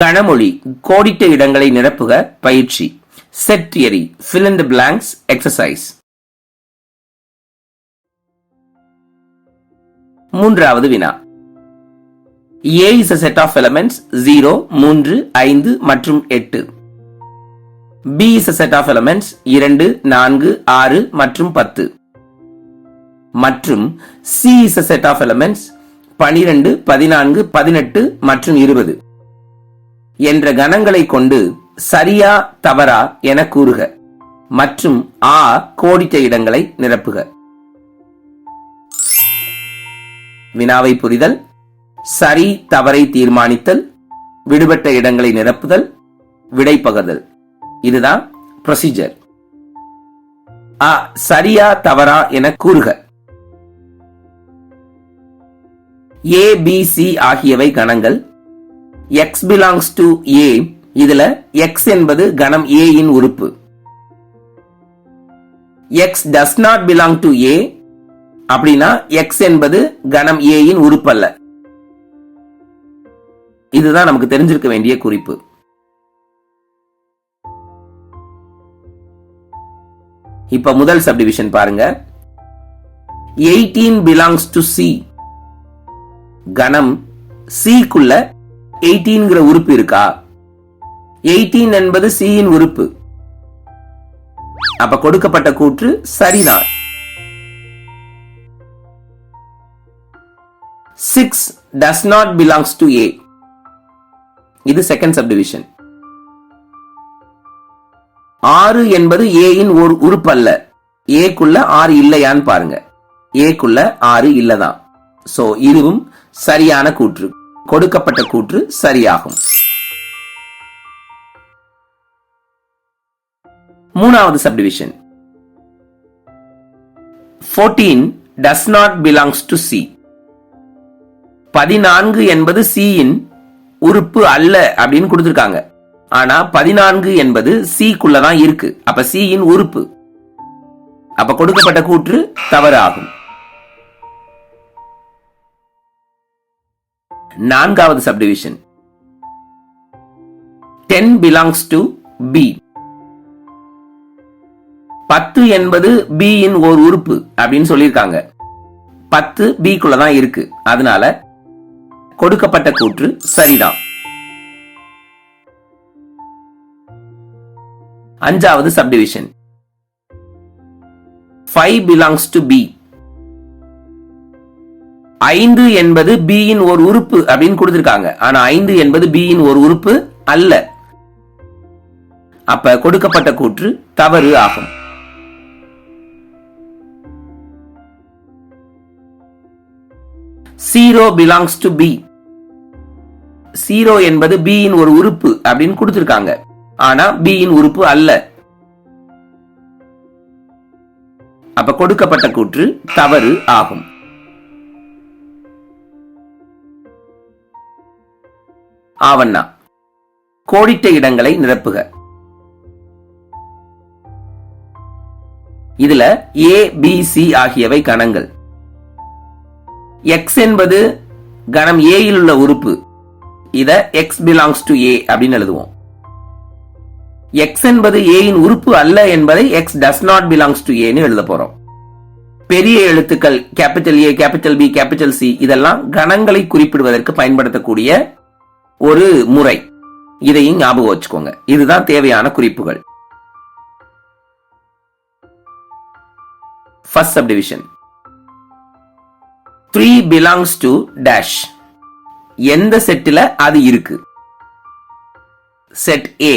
கனமொழி கோடிட்ட இடங்களை நிரப்புக பயிற்சி. Set theory fill in exercise மூன்றாவது வினா. A is a set of elements zero மூன்று ஐந்து மற்றும் எட்டு. B is a set of elements இரண்டு நான்கு ஆறு மற்றும் பத்து. மற்றும் C is a set of elements பனிரெண்டு பதினான்கு பதினெட்டு மற்றும் இருபது. என்ற கணங்களை கொண்டு சரியா தவறா என கூறுக மற்றும் ஆ கோடிட்ட இடங்களை நிரப்புக. வினாவை புரிதல் சரி தவறை தீர்மானித்தல் விடுபட்ட இடங்களை நிரப்புதல் விடை பகர்தல். இதுதான் ப்ரொசீஜர் ஆ சரியா தவறா என கூறுக. ஏ பி சி ஆகியவை கணங்கள் எக்ஸ் பிலாங்ஸ் டு ஏ இதுல எக்ஸ் என்பது கணம் ஏ இன் உறுப்பு. X does not belong to A அப்படின்னா எக்ஸ் என்பது கணம் ஏ இன் உறுப்பல்ல. இதுதான் நமக்கு தெரிஞ்சிருக்க வேண்டிய குறிப்பு. இப்ப முதல் சப்டிவிஷன் பாருங்க. எயிட்டீன் பிலாங்ஸ் டு சி கணம் சிக்குள்ள எயிட்டீன்கிற உறுப்பு இருக்கா? எயிட்டீன் என்பது சியின் உறுப்பு. அப்ப கொடுக்கப்பட்ட கூற்று சரிதான். Six does not belongs to A இது செகண்ட் சப்டிவிஷன் ஆறு என்பது ஏயின் ஒரு உறுப்பு அல்ல ஏக்குள்ள ஆறு இல்லையான்னு பாருங்க. ஏக்குள்ள ஆறு இல்லதான். சோ இதுவும் சரியான கூற்று. கொடுக்கப்பட்ட கூற்று சரியாகும். மூணாவது subdivision 14 does not belongs to C பதினான்கு என்பது சியின் உறுப்பு அல்ல அப்படின்னு கொடுத்திருக்காங்க. ஆனா பதினான்கு என்பது சிக்குள்ளதான் இருக்கு. அப்ப சியின் உறுப்பு. அப்ப கொடுக்கப்பட்ட கூற்று தவறு ஆகும் நான்காவது subdivision ten belongs to B பத்து என்பது பி இன் ஓர் உறுப்பு அப்படின்னு சொல்லியிருக்காங்க. பத்து பி குள்ள தான் இருக்கு. அதனால கொடுக்கப்பட்ட கூற்று சரிதான். அஞ்சாவது subdivision five belongs to B ஐந்து என்பது பியின் இன் ஒரு உறுப்பு அப்படின்னு கொடுத்திருக்காங்க. ஆனா ஐந்து என்பது பி இன் ஒரு உறுப்பு அல்ல. அப்ப கொடுக்கப்பட்ட கூற்று தவறு ஆகும். Zero belongs to B zero என்பது பி இன் ஒரு உறுப்பு அப்படின்னு கொடுத்திருக்காங்க. ஆனா பியின் இன் உறுப்பு அல்ல. அப்ப கொடுக்கப்பட்ட கூற்று தவறு ஆகும். ஆவண்ணா. கோடிட்ட இடங்களை நிரப்புக. இதுல ஏ பி சி ஆகியவை கணங்கள். எக்ஸ் என்பது கணம் ஏ இல் உள்ள உறுப்பு. இத எக்ஸ் பிலாங்ஸ் டு ஏ அப்படின்னு எழுதுவோம். எக்ஸ் என்பது ஏயின் உறுப்பு அல்ல என்பதை x does not belongs to ஏன்னு எழுத போறோம். பெரிய எழுத்துக்கள் capital A capital B capital C இதெல்லாம் கணங்களை குறிப்பிடுவதற்கு பயன்படுத்தக்கூடிய ஒரு முறை. இதையும் ஞாபகம் வச்சுக்கோங்க. இதுதான் தேவையான குறிப்புகள். First subdivision three belongs to dash எந்த செட்டில் அது இருக்கு? Set A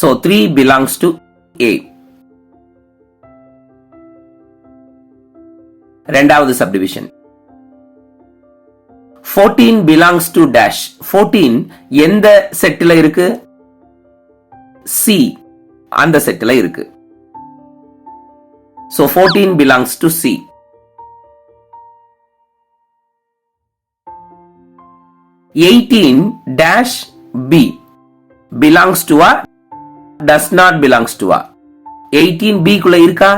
so three belongs to A ரெண்டாவது சப்டிவிஷன் 14 பிலாங்ஸ் டு டேஷ் 14 எந்த செட்டில் இருக்கு? சி அந்த செட்டில் இருக்கு. So 14 belongs to C eighteen dash B belongs to uh does not belongs to uh eighteen B குள்ள இருக்கா?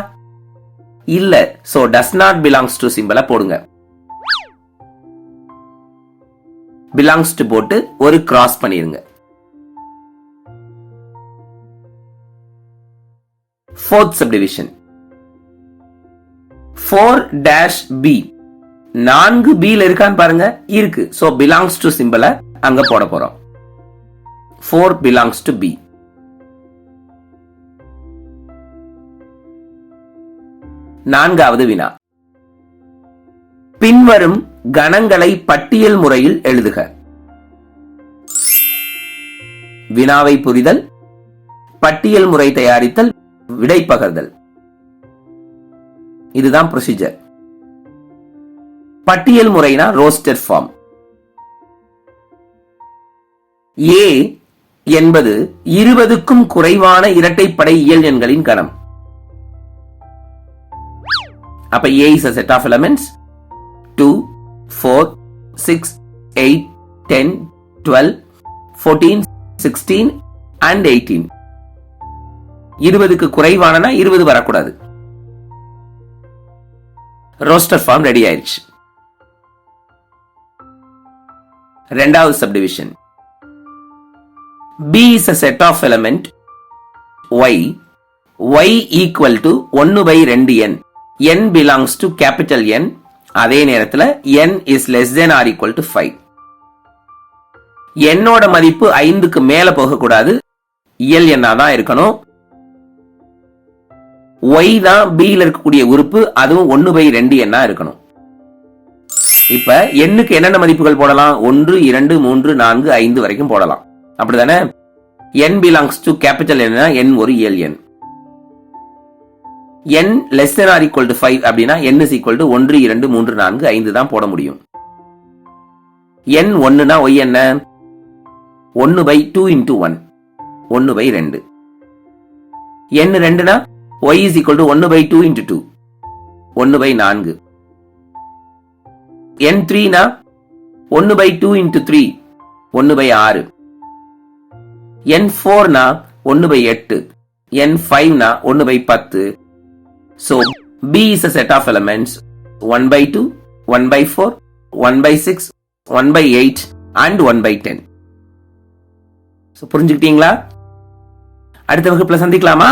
இல்ல. So does not belongs to சிம்பிளா போடுங்க. பிலாங்ஸ் போட்டு ஒரு கிராஸ் பண்ணிருங்க. Fourth subdivision four dash B நான்கு பி ல இருக்கான்னு பாருங்க இருக்கு. ஸோ பிலாங்ஸ் டு சிம்பிளை அங்க போட போறோம். ஃபோர் பிலாங்ஸ் டு பி நான்காவது வினா. பின்வரும் கணங்களை பட்டியல் முறையில் எழுதுக. வினாவை புரிதல் பட்டியல் முறை தயாரித்தல் விடை பகர்தல். இதுதான் ப்ரொசீஜர் பட்டியல் முறைனா ரோஸ்டர் ஃபார்ம் ஏ என்பது இருபதுக்கும் குறைவான இரட்டைப்படை இயல் எண்களின் கணம். அப்ப A is a set of elements two four six eight ten twelve fourteen sixteen and eighteen இருபதுக்கு குறைவானனா இருபது வரக்கூடாது. ரோஸ்டர் ஃபார்ம் ரெடி ஆயிடுச்சு ரெண்டாவது subdivision B is a set of element y y equal to ஒன்னு பை ரெண்டு n n belongs to capital N அதே நேரத்தில் n is less than or equal to five என்னோட மதிப்பு ஐந்துக்கு மேல போகக்கூடாது. இயல் எண்ணா தான் இருக்கணும்? ஒய் தான் பியில் ல இருக்கக்கூடிய உறுப்பு அதுவும் ஒன்னு பை ரெண்டு எண்ணா இருக்கணும்? இப்ப எண்ணுக்கு என்னென்ன மதிப்புகள் போடலாம்? ஒன்று இரண்டு மூன்று நான்கு ஐந்து வரைக்கும் போடலாம். அப்படிதானே என் பிலாங்ஸ் டு கேபிட்டல் என்ன என் ஒரு இயல் எண் n less than or equal to five அப்படின்னா என் இஸ் ஈக்குவல் டு ஒன்று இரண்டு மூன்று நான்கு ஐந்து தான் போட முடியும். என் ஒன்னுனா ஒய் என்ன? ஒன்னு பை டூ இன்டூ ஒன் ஒன்னு பை ரெண்டு. என் ரெண்டுனா ஒய் இஸ் ஈக்குவல் டு ஒன்னு பை டூ இன்டூ டூ ஒன்னு பை நான்கு. என் த்ரீனா ஒன்னு பை டூ இன்டூ த்ரீ ஒன்னு பை ஆறு. என் ஃபோர்னா ஒன்னு பை எட்டு. என் ஃபைவ்னா ஒன்னு பை பத்து. So B is a set of elements 1 by 2, 1 by 4, 1 by 6, 1 by 8 and 1 by 10. So புரிஞ்சுக்கிட்டீங்களா அடுத்த வகுப்புல சந்திக்கலாமா